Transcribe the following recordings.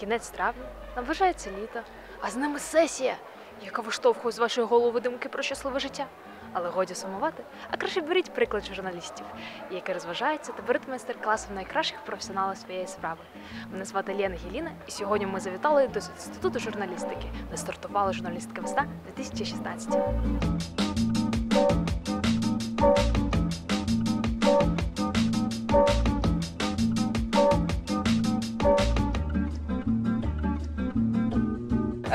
Кінець травня, наближається літо, а з ними сесія, яка виштовхує з вашої голови думки про щасливе життя. Але годі сумувати, а краще беріть приклад журналістів, які розважаються та беруть майстер-класи в найкращих професіоналів своєї справи. Мене звати Лена Гіліна, і сьогодні ми завітали до інституту журналістики, де стартувала журналістика весна 2016.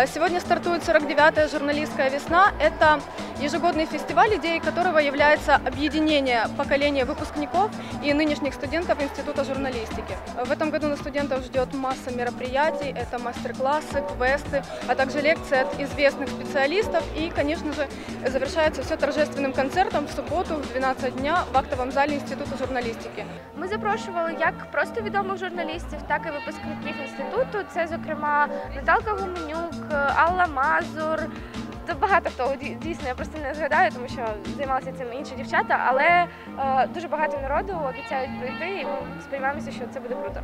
Сегодня стартует 49-я журналистская весна. Это ежегодный фестиваль, идеей которого является объединение поколения выпускников и нынешних студентов Института журналистики. В этом году на студентов ждет масса мероприятий. Это мастер-классы, квесты, а также лекции от известных специалистов. И, конечно же, завершается все торжественным концертом в субботу в 12 дня в актовом зале Института журналистики. Ми запрошували як просто відомих журналістів, так і випускників інституту. Це, зокрема, Наталка Гуменюк, Алла Мазур. Та багато хто Ді- дійсно я просто не згадаю, тому що займалися цим інші дівчата, але е, дуже багато народу обіцяють прийти, і ми сподіваємося, що це буде круто.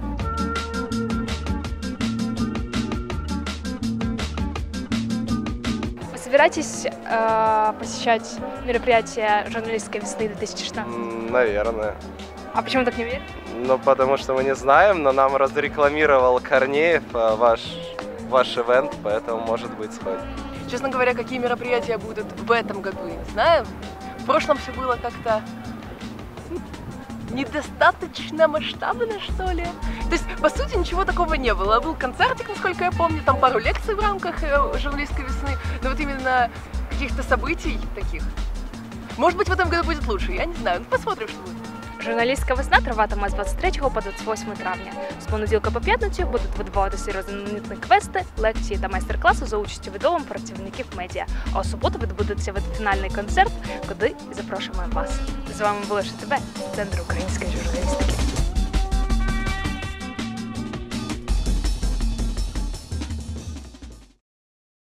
Вы собираетесь э, посещать мероприятие журналистской весны 2016? М, Наверное. А почему так не верите? Ну, потому что мы не знаем, но нам разрекламировал Корнеев э, ваш, ваш ивент, поэтому, может быть, сходим. Честно говоря, какие мероприятия будут в этом году, я не знаю. В прошлом все было как-то недостаточно масштабно, что ли. То есть, по сути, ничего такого не было. Был концертик, насколько я помню, там пару лекций в рамках э, журналистской весны, но вот именно каких-то событий таких. Может быть, в этом году будет лучше, я не знаю. Ну, посмотрим, что будет. Журналістська весна триватиме з 23 по 28 травня. З понеділка по п'ятницю будуть видаватися різноманітні квести, лекції та майстер-класи за участю відомих працівників медіа. А у суботу відбудеться фінальний концерт, куди запрошуємо вас. З вами було ШТБ, Центр української журналістики.